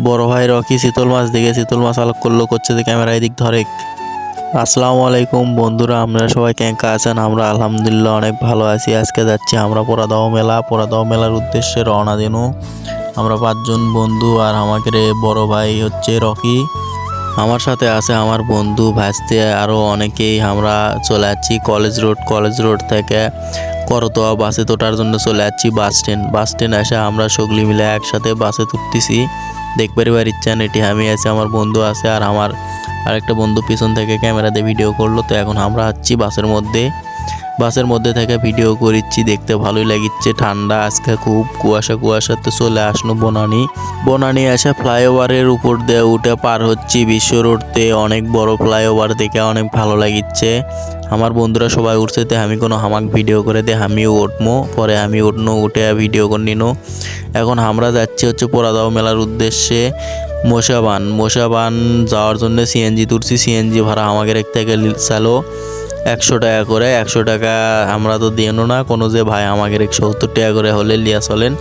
বড় ভাই রকি, শীতল মাছ দেখে, শীতল মাছ আলোক করল, করছে যে ক্যামেরা এদিক ধরে। আসসালামু আলাইকুম বন্ধুরা আপনারা সবাই ক্যাঙ্কা আছেন? আমরা আলহামদুলিল্লাহ অনেক ভালো আছি। আজকে যাচ্ছি আমরা পোড়াদাও মেলা। পোড়াদাও মেলার উদ্দেশ্যে রওনা দিন। আমরা পাঁচজন বন্ধু আর আমাদের বড় ভাই হচ্ছে রকি। আমার সাথে আছে আমার বন্ধু ভাসতে আরও অনেকেই। আমরা চলে যাচ্ছি কলেজ রোড। কলেজ রোড থেকে করতোয়া বাসে তোটার জন্য চলে যাচ্ছি বাস স্ট্যান্ড। বাস স্ট্যান্ড এসে আমরা সগলি মিলে একসাথে বাসে তুলতেছি দেখবার এবার ইচ্ছা এটি আমি আছে, আমার বন্ধু আছে আর আমার আরেকটা বন্ধু পিছন থেকে ক্যামেরাতে ভিডিও করল, তো এখন আমরা আছি বাসের মধ্যে। বাসের মধ্যে থেকে ভিডিও করিচ্ছি, দেখতে ভালোই লাগিচ্ছে। ঠান্ডা আজকে খুব, কুয়াশা কুয়াশাতে চলে আসলো বনানি। বনানি এসে ফ্লাইওভারের উপর দিয়ে উঠে পার হচ্ছি বিশ্ব রোডতে অনেক বড় ফ্লাইওভার দেখে অনেক ভালো লাগিচ্ছে। আমার বন্ধুরা সবাই উঠছে তে আমি কোনো হামাক ভিডিও করে দে, আমিও উঠবো পরে আমি উঠনো, উঠে ভিডিও করে নিনো। এখন আমরা যাচ্ছি হচ্ছে পোড়াদাও মেলার উদ্দেশ্যে মশাবান। মশাবান যাওয়ার জন্য সিএনজি তুলছি। সিএনজি ভাড়া আমাদের এক থেকে চালো। একশো টাকা করে, একশো টাকা আমরা তো দিও না। কোনো যে ভাই আমাদের এক সত্তর টাকা করে হলে লিয়া চলেন।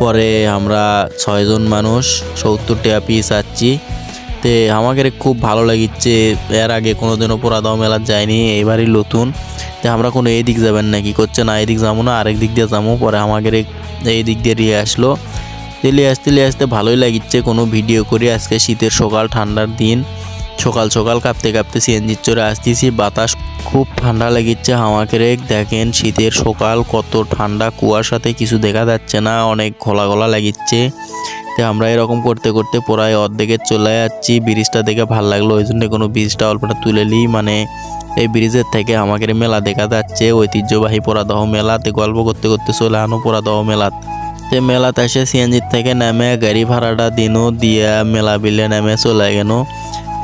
পরে আমরা ছয়জন মানুষ, সত্তর টাকা পিস আচ্ছি তে আমাদের খুব ভালো লাগিচ্ছে। এর আগে কোনো কোনোদিনও পোড়াদাও মেলা যায়নি এবারই নতুন। তে আমরা কোনো এই দিক যাবেন না, কি করছে না এই দিক যাব না, আরেক দিক দিয়ে যাব। পরে আমাদের এই দিক দিয়ে নিয়ে আসলো। তেলে আসতে আসতে ভালোই লাগিচ্ছে। কোনো ভিডিও করি আজকে শীতের সকাল, ঠান্ডার দিন। সকাল সকাল কাঁপতে কাঁপতে সিএনজির চড়ে আসতেছি। বাতাস খুব ঠান্ডা লেগেছে লাগিচ্ছে আমাকে দেখেন শীতের সকাল, কত ঠান্ডা, কুয়াশাতে কিছু দেখা যাচ্ছে না, অনেক ঘোলা ঘোলা লাগিচ্ছে। তো আমরা এরকম করতে করতে প্রায় অর্ধেকে চলে যাচ্ছি। ব্রিজটা দেখে ভালো লাগল, ওই জন্য কোনো ব্রিজটা অল্পটা তুলে নিই। মানে এই ব্রিজের থেকে আমাদের মেলা দেখা যাচ্ছে, ঐতিহ্যবাহী পোড়াদহ মেলাতে গল্প করতে করতে চলে আনো পোড়াদহ মেলাত তে মেলাতে এসে সিএনজির থেকে নেমে গাড়ি ভাড়াটা দিনও দিয়ে মেলা বিলে নেমে চলে গেল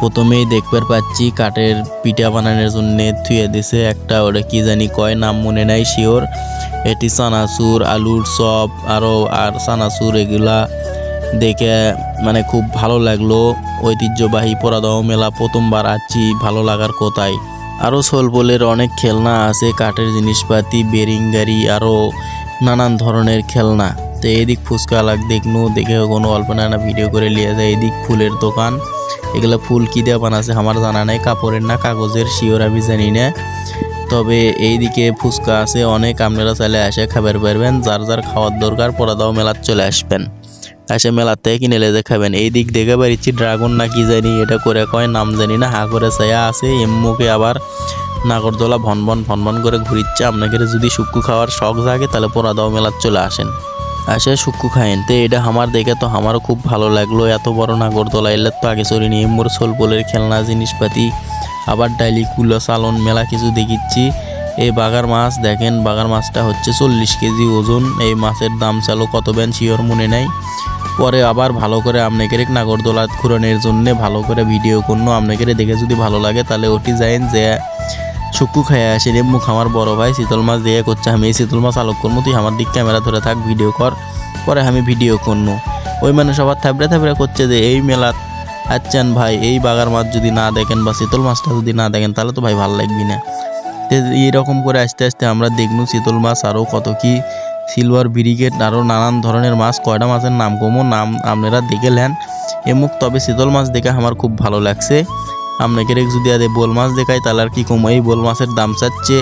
প্রথমেই দেখবার পাচ্ছি কাঠের পিঠা বানানোর জন্য থুয়ে দিছে একটা, ওটা কি জানি কয়, নাম মনে নাই শিওর। এটি সানাসুর আলুর চপ আরও আর সানাসুর এগুলা দেখে মানে খুব ভালো লাগল। ঐতিহ্যবাহী পোড়াদহ মেলা প্রথমবার আছি, ভালো লাগার কোথায় আরও সোলপোলের অনেক খেলনা আছে, কাঠের জিনিসপাতি, বেরিং গাড়ি আরও নানান ধরনের খেলনা। তো এদিক ফুচকা লাগ দেখনু দেখে কোনো অল্প নানা ভিডিও করে নিয়ে যায়। এদিক ফুলের দোকান, এগুলো ফুল কী দিয়ে বানাচ্ছে আমার জানা নেই, কাপড়ের না কাগজের শিওর আমি জানি না। তবে এইদিকে ফুচকা আছে, অনেক আপনারা চাইলে এসে খাবার পারবেন, যার যার খাওয়ার দরকার পরাদাও মেলার চলে আসবেন। এসে মেলার থেকে কিনে লেজে খাবেন? এই দিক দেখে পারিচ্ছি ড্রাগন না কি জানি, এটা করে কয়, নাম জানি না, হা করে ছায়া আছে, এম্মুকে আবার নাগরদোলা ভনভন ভনভন করে ঘুরিচ্ছে। আপনাকে যদি শুক্কু খাওয়ার শখ জাগে, তাহলে পোড়াদাও মেলার চলে আসেন। আসে শুক্কু খায়েন তো এটা আমার দেখে তো আমারও খুব ভালো লাগল। এত বড় নাগরদোলা, এলে তো আগে চড়িনি এম্মুর সোলপোলের খেলনা, জিনিসপাতি, আবার ডাইলি কুলো, সালন, মেলা কিছু দেখিচ্ছি। এই বাগার মাছ দেখেন, বাগার মাছটা হচ্ছে চল্লিশ কেজি ওজন। এই মাছের দাম চালো কত বেন শিওর মনে নাই। পরে আবার ভালো করে আপনাকে নাগরদোলা ঘুরানোর জন্য ভালো করে ভিডিও করল আপনাকে দেখে যদি ভালো লাগে তাহলে ওটি যাইন, যে শুক্কু খাইয়া রে মুখ আমার বড় ভাই, শীতল মাছ দিয়ে করছে, আমি এই শীতল মাছ আলোক করব তুই আমার দিক ক্যামেরা ধরে থাক ভিডিও কর, পরে আমি ভিডিও করব ওই মানে সবার থাবড়ে থাবড়ে করছে যে, এই মেলাত আচ্ছান ভাই, এই বাগার মাছ যদি না দেখেন বা শীতল মাছটা যদি না দেখেন, তাহলে তো ভাই ভালো লাগবি না। এইরকম করে আস্তে আস্তে আমরা দেখনু শীতল মাছ আরও কত কি সিলভার ব্রিগেড আরও নানান ধরনের মাছ, কয়টা মাছের নাম কমো, নাম আপনারা দেখে নেন। এমুক তবে শীতল মাছ দেখে আমার খুব ভালো লাগছে। আপনাকে যদি আদে বোল মাছ দেখায় তাহলে আর কি কম? এই বোল মাছের দাম চাচ্ছে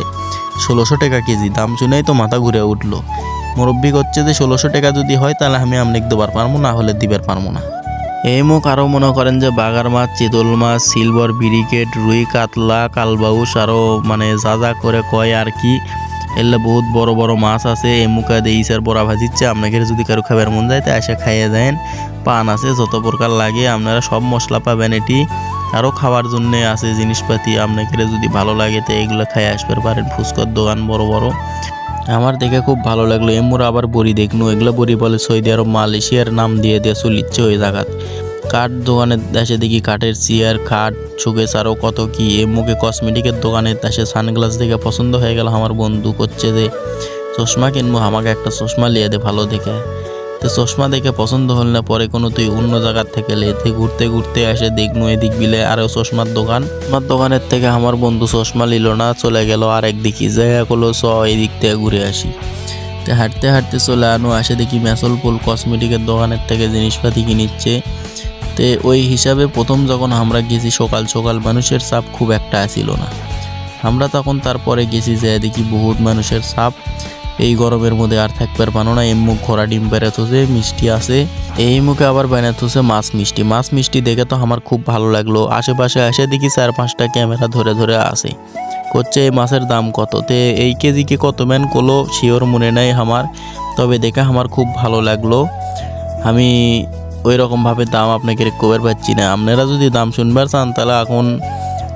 ষোলোশো টাকা কেজি। দাম শুনেই তো মাথা ঘুরে উঠল। মুরব্বী করছে যে ষোলোশো টাকা যদি হয়, তাহলে আমি আপনাকে দেবার পারব না হলে দিবার পারব না। এই মুখ আরও মনে করেন যে বাগার মাছ, চিতল মাছ, সিলভার ব্রিকেট রুই, কাতলা, কালবাউস, আরও মানে যা যা করে কয় আর কি, এলে বহুত বড় বড় মাছ আছে। এমুকা দিয়ে ইসার বড়া ভাজিচ্ছে আপনাকে যদি কারও খাবার মন যায়, তা এসে খাইয়ে দেন। পান আছে, যত প্রকার লাগে, আপনারা সব মশলা পাবেন এটি। আরও খাওয়ার জন্য আছে জিনিসপাতি। আপনাকে যদি ভালো লাগে তো এগুলো খাই আসতে পারেন। ফুচকার দোকান বড় বড়। আমার দেখে খুব ভালো লাগল। এমুর আবার বড়ি দেখনু। এগুলো বড়ি বলে সৌদি আরব, মালয়েশিয়ার নাম দিয়ে দিয়ে চলিচ্ছে ওই জায়গাত কাঠ দোকানের দেশে দেখি কাঠের চেয়ার, খাট, শোকেস আরও কত কি। এমুকে কসমেটিকের দোকানের দেশে সানগ্লাস দেখে পছন্দ হয়ে গেল। আমার বন্ধু করছে যে, চশমা কিনবো, আমাকে একটা চশমা লিয়ে দে ভালো দেখে। তো চশমা দেখে পছন্দ হল না, পরে কোনো তুই অন্য জায়গার থেকে লেতে ঘুরতে ঘুরতে আসে, দেখনু এদিক বিলে আরও চশমার দোকান। আমার দোকানের থেকে আমার বন্ধু চশমা নিল না, চলে গেল আর একদিকে জায়গা করল চ এদিক থেকে ঘুরে আসি। তো হাঁটতে হাঁটতে চলে আনো, আসে দেখি মেসল পুল কসমেটিকের দোকানের থেকে জিনিসপাতি কিনিচ্ছে। তে ওই হিসাবে প্রথম যখন আমরা গেছি, সকাল সকাল মানুষের চাপ খুব একটা আসিল না। আমরা তখন তারপরে গেছি যে দেখি বহুত মানুষের চাপ। এই গরমের মধ্যে আর থাকবার পানো না, এই মুখ ঘোড়া ডিম বেড়াতেছে মিষ্টি আছে। এই মুখে আবার বানাতেছে মাছ মিষ্টি। মাছ মিষ্টি দেখে তো আমার খুব ভালো লাগল। আশেপাশে এসে দেখি চার পাঁচটা ক্যামেরা ধরে ধরে আসে করছে এই মাছের দাম কত? তে এই কেজিকে কত ম্যান করল? শিওর মনে নেই আমার। তবে দেখে আমার খুব ভালো লাগল। আমি ওই রকমভাবে দাম আপনাকে কবের পাচ্ছি না। আপনারা যদি দাম শুনবার চান, তাহলে এখন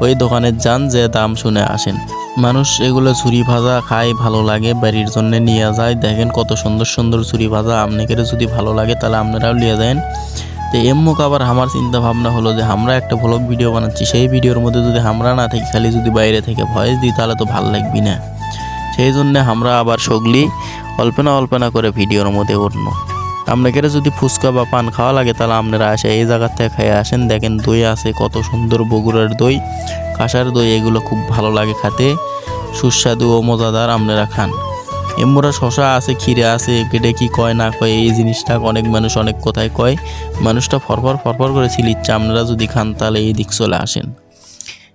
ওই দোকানে যান যে দাম শুনে আসেন। মানুষ এগুলো ছুরি ভাজা খায়, ভালো লাগে, বাড়ির জন্য নিয়ে যায়। দেখেন কত সুন্দর সুন্দর ছুরি ভাজা আপনাদের যদি ভালো লাগে তাহলে আপনারাও নিয়ে যান। তো এমুক আবার আমার চিন্তা ভাবনা হলো যে আমরা একটা ভ্লগ ভিডিও বানাচ্ছি, সেই ভিডিওর মধ্যে যদি আমরা না থাকি, খালি যদি বাইরে থেকে ভয়েস দিই, তাহলে তো ভালো লাগবি না। সেই জন্য আমরা আবার সগলি, অল্পনা অল্পনা করে ভিডিওর মধ্যে উঠনো আপনাদের যদি ফুচকা বা পান খাওয়া লাগে, তাহলে আপনারা আসে এই জায়গার থেকে খেয়ে আসেন। দেখেন দই আছে, কত সুন্দর বগুড়ার দই। কাঁসার দই এগুলো খুব ভালো লাগে খেতে। সুস্বাদু ও মজাদার আপনারা খান। এমরা শশা আছে, ক্ষীরে আছে কেটে কি কয়, না কয়, এই জিনিসটা অনেক মানুষ অনেক কথায় কয়। মানুষটা ফরফর ফরফর করে ছিলিচ্ছে, আপনারা যদি খান তাহলে এই দিক চলে আসেন।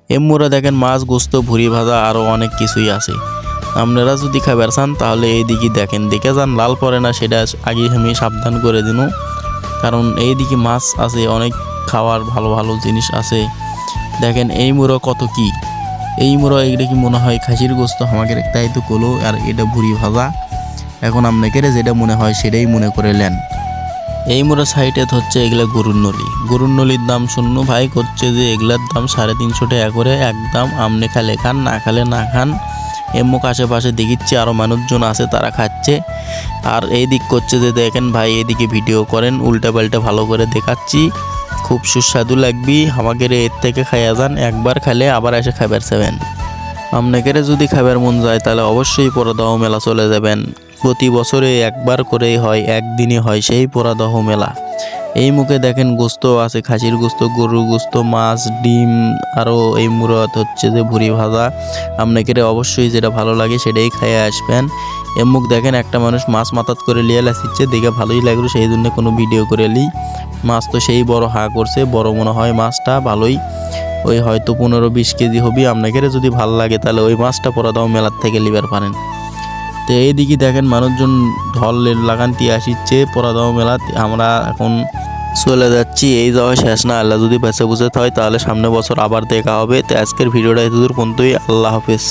এমরা দেখেন মাছ, গোস্ত, ভুড়ি ভাজা আরও অনেক কিছুই আছে। আপনারা যদি খাবার চান তাহলে এই দিকে দেখেন। দেখে যান, লাল পড়ে না, সেটা আগে আমি সাবধান করে দিন। কারণ এই দিকে মাছ আছে, অনেক খাওয়ার ভালো ভালো জিনিস আছে। দেখেন এই মুড়ো কত কি? এই মুড়ো এগুলো কি মনে হয় খাসির গোস্ত? আমাকে তাই তো কলো, আর এটা ভুড়ি ভাজা। এখন আপনাকে যেটা মনে হয় সেটাই মনে করে নেন। এই মোড়া সাইডে হচ্ছে এগুলা গরুর নলি। গরুর নলির দাম শূন্য। ভাই করছে যে এগুলার দাম সাড়ে তিনশো টাকা করে। একদম আমনে খালে খান, না খালে না খান। এমুক আশেপাশে দেখিচ্ছি আরও মানুষজন আছে, তারা খাচ্ছে। আর এই দিক করছে যে দেখেন ভাই এদিকে ভিডিও করেন উল্টা পাল্টা ভালো করে দেখাচ্ছি। খুব সুস্বাদু লাগবি। আমাকে এর থেকে খাইয়া যান, একবার খালে আবার এসে খাবার চাবেন। আপনাকে যদি খাবার মন যায়, তাহলে অবশ্যই পরদাহ মেলা চলে যাবেন। প্রতি বছরে একবার করেই হয়, একদিনই হয় সেই পরাদহ মেলা। এই মুখে দেখেন গোস্ত আছে, খাসির গোস্ত, গরুর গোস্ত, মাছ, ডিম আরও এই মুরত হচ্ছে যে ভুড়ি ভাজা। আপনাকে অবশ্যই যেটা ভালো লাগে সেটাই খাইয়ে আসবেন। এমুক দেখেন, একটা মানুষ মাছ মাথাত করে লিয়ে লাসিচ্ছে দেখে ভালোই লাগল, সেই জন্য কোনো ভিডিও করে লি মাছ তো সেই বড় হা করছে, বড় মনে হয় মাছটা ভালোই। ওই হয়তো পনেরো বিশ কেজি হবি, আপনাকে যদি ভালো লাগে, তাহলে ওই মাছটা পরা দাও, মেলার থেকে লিবার পারেন। তো এইদিকে দেখেন, মানুষজন ঢল লাগান লাগানতি আসিচ্ছে, পরা দাও মেলা আমরা এখন চলে যাচ্ছি, এই যাওয়া শেষ না, আল্লাহ যদি বেঁচে বুঝে হয় তাহলে সামনে বছর আবার দেখা হবে। তো আজকের ভিডিওটা এতদূর পর্যন্তই, আল্লাহ হাফেজ।